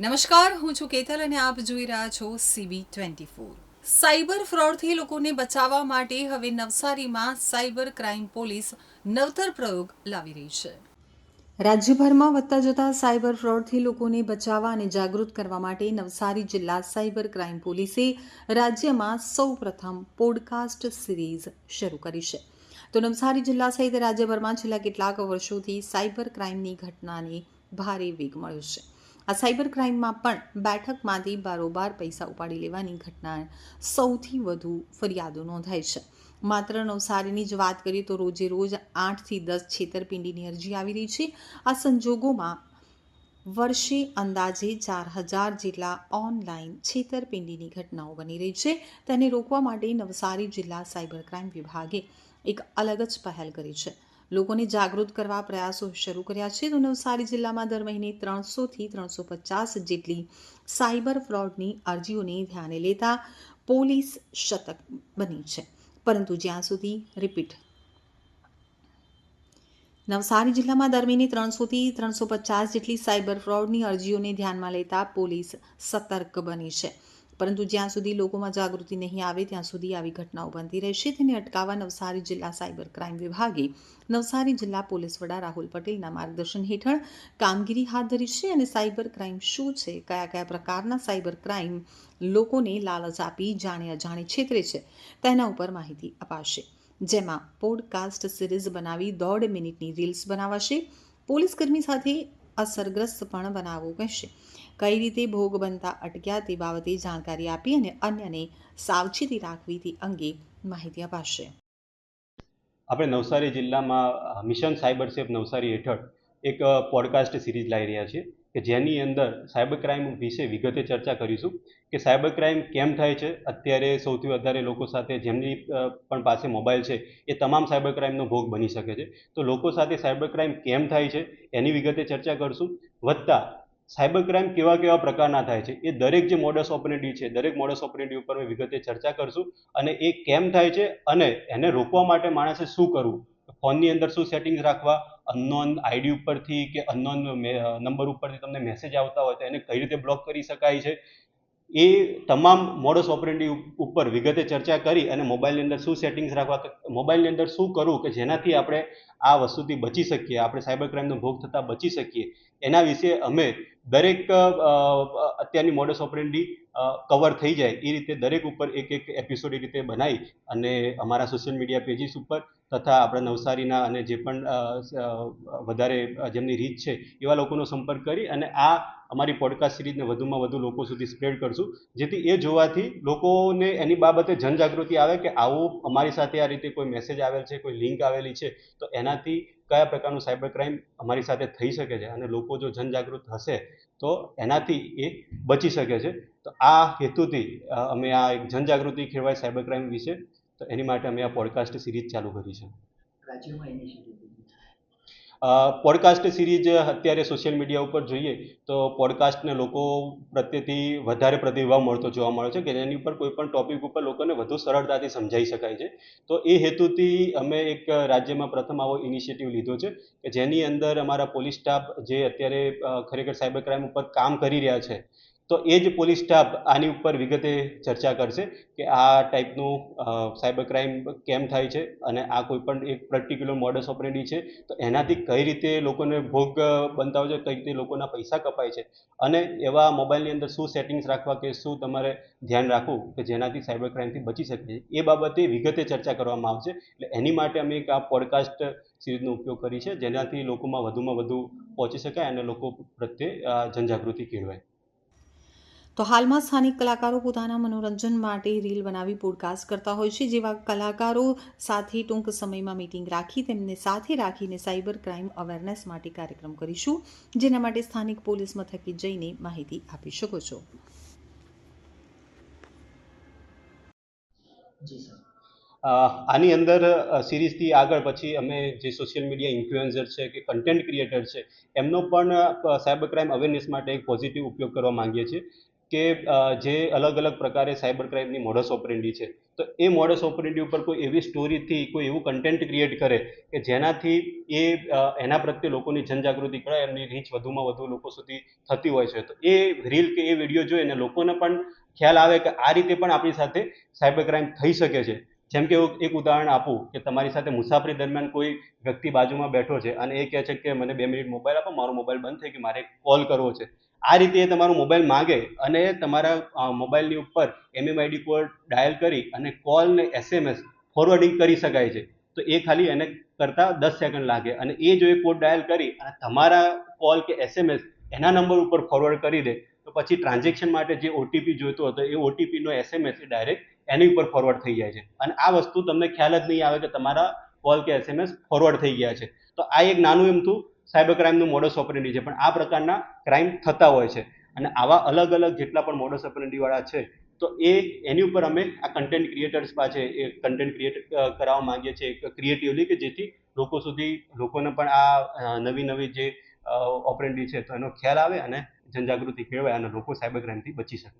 નમસ્કાર, હું છું કેતલ અને આપ જોઈ રહ્યા છો સીબી ટ્વેન્ટી ફોર સાયબર ફ્રોડથી લોકોને બચાવવા માટે હવે નવસારીમાં સાયબર ક્રાઇમ પોલીસ નવતર પ્રયોગ લાવી રહી છે. રાજ્યભરમાં વધતા જતા સાયબર ફ્રોડથી લોકોને બચાવવા અને જાગૃત કરવા માટે નવસારી જિલ્લા સાયબર ક્રાઇમ પોલીસે રાજ્યમાં સૌપ્રથમ પોડકાસ્ટ સિરીઝ શરૂ કરી છે. તો નવસારી જિલ્લા સહિત રાજ્યભરમાં છેલ્લા કેટલાક વર્ષોથી સાયબર ક્રાઇમની ઘટનાને ભારે વેગ મળ્યો છે. આ સાયબર ક્રાઇમમાં પણ બેઠકમાંથી બારોબાર પૈસા ઉપાડી લેવાની ઘટના સૌથી વધુ ફરિયાદો નોંધાય છે. માત્ર નવસારીની જ વાત કરીએ તો રોજે રોજ આઠથી દસ છેતરપિંડીની અરજી આવી રહી છે. આ સંજોગોમાં વર્ષે અંદાજે ચાર હજાર જેટલા ઓનલાઈન છેતરપિંડીની ઘટનાઓ બની રહી છે. તેને રોકવા માટે નવસારી જિલ્લા સાયબર ક્રાઇમ વિભાગે એક અલગ જ પહેલ કરી છે. લોકોને જાગૃત કરવા પ્રયાસો શરૂ કર્યા છે. તો નવસારી જિલ્લામાં દર મહિને ત્રણસોથી ત્રણસો પચાસ જેટલી સાયબર ફ્રોડની અરજીઓને ધ્યાને લેતા પોલીસ શતક બની છે. પરંતુ જ્યાં સુધી રિપીટ નવસારી જિલ્લામાં દર મહિને ત્રણસોથી ત્રણસો પચાસ જેટલી સાયબર ફ્રોડની અરજીઓને ધ્યાનમાં લેતા પોલીસ સતર્ક બની છે. પરંતુ જ્યાં સુધી લોકોમાં જાગૃતિ નહીં આવે, ત્યાં સુધી આવી ઘટનાઓ બનતી રહેશે. તેને અટકાવવા નવસારી જિલ્લા સાયબર ક્રાઇમ વિભાગે નવસારી જિલ્લા પોલીસ વડા રાહુલ પટેલના માર્ગદર્શન હેઠળ કામગીરી હાથ ધરી છે અને સાયબર ક્રાઇમ શું છે, કયા કયા પ્રકારના સાયબર ક્રાઇમ લોકોને લાલચ આપી જાણે અજાણે છેતરે છે, તેના ઉપર માહિતી અપાશે. જેમાં પોડકાસ્ટ સિરીઝ બનાવી દોઢ મિનિટની રીલ્સ બનાવાશે. પોલીસ કર્મી સાથે અસરગ્રસ્ત પણ બનાવવું કહેશે. કઈ રીતે ભોગ બનતા અટક્યા તે બાબતે જાણકારી આપી અને અન્યને સાવચેતી રાખવી તે અંગે માહિતી અપાશે. આપણે નવસારી જિલ્લામાં મિશન સાયબર સેફ નવસારી હેઠળ એક પોડકાસ્ટ સિરીઝ લાવી રહ્યા છીએ કે જેની અંદર સાયબર ક્રાઇમ વિશે વિગતે ચર્ચા કરીશું કે સાયબર ક્રાઇમ કેમ થાય છે? અત્યારે સૌથી વધારે લોકો સાથે જેમની પણ પાસે મોબાઈલ છે એ તમામ સાયબર ક્રાઇમનો ભોગ બની શકે છે. તો લોકો સાથે સાયબર ક્રાઇમ કેમ થાય છે? એની વિગતે ચર્ચા કરશું. વત્તા સાયબર ક્રાઇમ કેવા કેવા પ્રકારના થાય છે, એ દરેક જે મોડસ ઓપરેટી છે, દરેક મોડસ ઓપરેટી ઉપર વિગતે ચર્ચા કરશું અને એ કેમ થાય છે અને એને રોકવા માટે માણસે શું કરવું? ફોનની અંદર શું સેટિંગ્સ રાખવા? અનનોન આઈડી ઉપરથી કે અનનોન નંબર ઉપરથી તમને મેસેજ આવતા હોય તો એને કઈ રીતે બ્લોક કરી શકાય છે? એ તમામ મોડસ ઓપરેન્ડી ઉપર વિગતે ચર્ચા કરી અને મોબાઈલની અંદર શું સેટિંગ્સ રાખવા મોબાઈલની અંદર શું કરવું કે જેનાથી આપણે આ વસ્તુથી બચી શકીએ, આપણે સાયબર ક્રાઇમનો ભોગ થતાં બચી શકીએ, એના વિશે અમે દરેક અત્યારની મોડસ ઓપરેન્ડી કવર થઈ જાય. એ રીતે દરેક ઉપર એક એક એપિસોડ એ રીતે બનાવી અને અમારા સોશિયલ મીડિયા પેજીસ ઉપર તથા આપણા નવસારીના અને જે પણ વધારે જેમની રીચ છે, એવા લોકોનો સંપર્ક કરી અને આ અમારી પોડકાસ્ટ સિરીઝને વધુમાં વધુ લોકો સુધી સ્પ્રેડ કરશું. જેથી એ જોવાથી લોકોને એની બાબતે જનજાગૃતિ આવે કે આવું અમારી સાથે આ રીતે કોઈ મેસેજ આવેલ છે, કોઈ લિંક આવેલી છે, તો એનાથી કયા પ્રકારનું સાયબર ક્રાઇમ અમારી સાથે થઈ શકે છે અને લોકો જો જનજાગૃત હશે તો એનાથી એ બચી શકે છે. તો આ હેતુથી અમે આ એક જનજાગૃતિ ખેડવાય સાયબર ક્રાઇમ વિશે, તો એની માટે અમે આ પોડકાસ્ટ સિરીઝ ચાલુ કરી છે. રાજ્યમાં પોડકાસ્ટ સિરીઝ અત્યારે સોશિયલ મીડિયા ઉપર જોઈએ તો પોડકાસ્ટને લોકો પ્રત્યેથી વધારે પ્રતિભાવ મળતો જોવા મળે છે કે જેની ઉપર કોઈ પણ ટોપિક ઉપર લોકોને વધુ સરળતાથી સમજાઈ શકાય છે. તો એ હેતુથી અમે એક રાજ્યમાં પ્રથમ આવો ઇનિશિયેટિવ લીધો છે કે જેની અંદર અમારા પોલીસ સ્ટાફ જે અત્યારે ખરેખર સાયબર ક્રાઇમ ઉપર કામ કરી રહ્યા છે તો એ જ પોલીસ સ્ટાફ આની ઉપર વિગતે ચર્ચા કરશે કે આ ટાઈપનું સાયબર ક્રાઇમ કેમ થાય છે અને આ કોઈ પણ એક પર્ટિક્યુલર મોડસ ઓપરેન્ડી છે, તો એનાથી કઈ રીતે લોકોને ભોગ બનતા હોય છે, કઈ રીતે લોકોના પૈસા કપાય છે અને એવા મોબાઈલની અંદર શું સેટિંગ્સ રાખવા કે શું તમારે ધ્યાન રાખવું કે જેનાથી સાયબર ક્રાઇમથી બચી શકે એ બાબતે વિગતે ચર્ચા કરવામાં આવશે. એટલે એની માટે અમે એક આ પોડકાસ્ટ સિરીઝનો ઉપયોગ કરી છે, જેનાથી લોકોમાં વધુમાં વધુ પહોંચી શકાય અને લોકો પ્રત્યે જનજાગૃતિ કેળવાય. તો હાલમાં સ્થાનિક કલાકારો પોતાના મનોરંજન માટે રીલ બનાવી પોડકાસ્ટ કરતા હોય છે, જેવા કલાકારો સાથે ટૂંક સમયમાં મીટિંગ રાખી, તેમને સાથે રાખીને સાયબર ક્રાઇમ અવેરનેસ માટે કાર્યક્રમ કરીશું, જેના માટે સ્થાનિક પોલીસ મથકે જઈને માહિતી આપી શકો છો. આની અંદર સિરીઝથી આગળ પછી અમે જે સોશિયલ મીડિયા ઇન્ફ્લુએન્સર છે કે કન્ટેન્ટ ક્રિએટર છે, એમનો પણ સાયબર ક્રાઇમ અવેરનેસ માટે એક પોઝિટિવ ઉપયોગ કરવા માંગીએ છીએ. કે જે અલગ અલગ પ્રકારે સાયબર ક્રાઇમની મોડસ ઓપરેન્ડી છે, તો એ મોડસ ઓપરેન્ડી ઉપર કોઈ એવી સ્ટોરીથી, કોઈ એવું કન્ટેન્ટ ક્રિએટ કરે કે જેનાથી એ એના પ્રત્યે લોકોની જનજાગૃતિ કરે એમની રીચ વધુમાં વધુ લોકો સુધી થતી હોય છે. તો એ રીલ કે એ વીડિયો જોઈને લોકોને પણ ખ્યાલ આવે કે આ રીતે પણ આપણી સાથે સાયબર ક્રાઇમ થઈ શકે છે. જેમ કે હું એક ઉદાહરણ આપું કે તમારી સાથે મુસાફરી દરમિયાન કોઈ વ્યક્તિ બાજુમાં બેઠો છે અને એ કહે છે કે, મને બે મિનિટ મોબાઈલ આપો, મારો મોબાઈલ બંધ થઈ ગયો, મારે કોલ કરવો છે. આ રીતે એ તમારો મોબાઈલ માગે અને તમારા મોબાઈલની ઉપર એમએમઆઈડી કોડ ડાયલ કરી અને કોલ ને એસએમએસ ફોરવર્ડિંગ કરી શકાય છે. તો એ ખાલી એને કરતાં દસ સેકન્ડ લાગે અને એ જો એ કોડ ડાયલ કરી અને તમારા કોલ કે એસએમએસ એના નંબર ઉપર ફોરવર્ડ કરી દે, તો પછી ટ્રાન્ઝેક્શન માટે જે ઓટીપી જોઈતો હતો એ ઓટીપીનો એસએમએસ એ ડાયરેક્ટ એની ઉપર ફોરવર્ડ થઈ જાય છે. અને આ વસ્તુ તમને ખ્યાલ જ નહીં આવે કે તમારા કોલ કે એસએમએસ ફોરવર્ડ થઈ ગયા છે. તો આ એક નાનું એમ એમથું સાયબર ક્રાઇમનું મોડસ ઓપરેન્ડી છે. પણ આ પ્રકારના ક્રાઇમ થતા હોય છે. અને આવા અલગ અલગ જેટલા પણ મોડસ ઓપરેન્ડીવાળા છે, તો એ એની ઉપર અમે આ કન્ટેન્ટ ક્રિએટર્સ પાસે એ કન્ટેન્ટ ક્રિએટ કરાવવા માંગીએ છીએ ક્રિએટિવલી કે જેથી લોકો સુધી, લોકોને પણ આ નવી નવી જે ઓપરેન્ડી છે, તો એનો ખ્યાલ આવે અને જનજાગૃતિ કેળવાય અને લોકો સાયબર ક્રાઇમથી બચી શકે.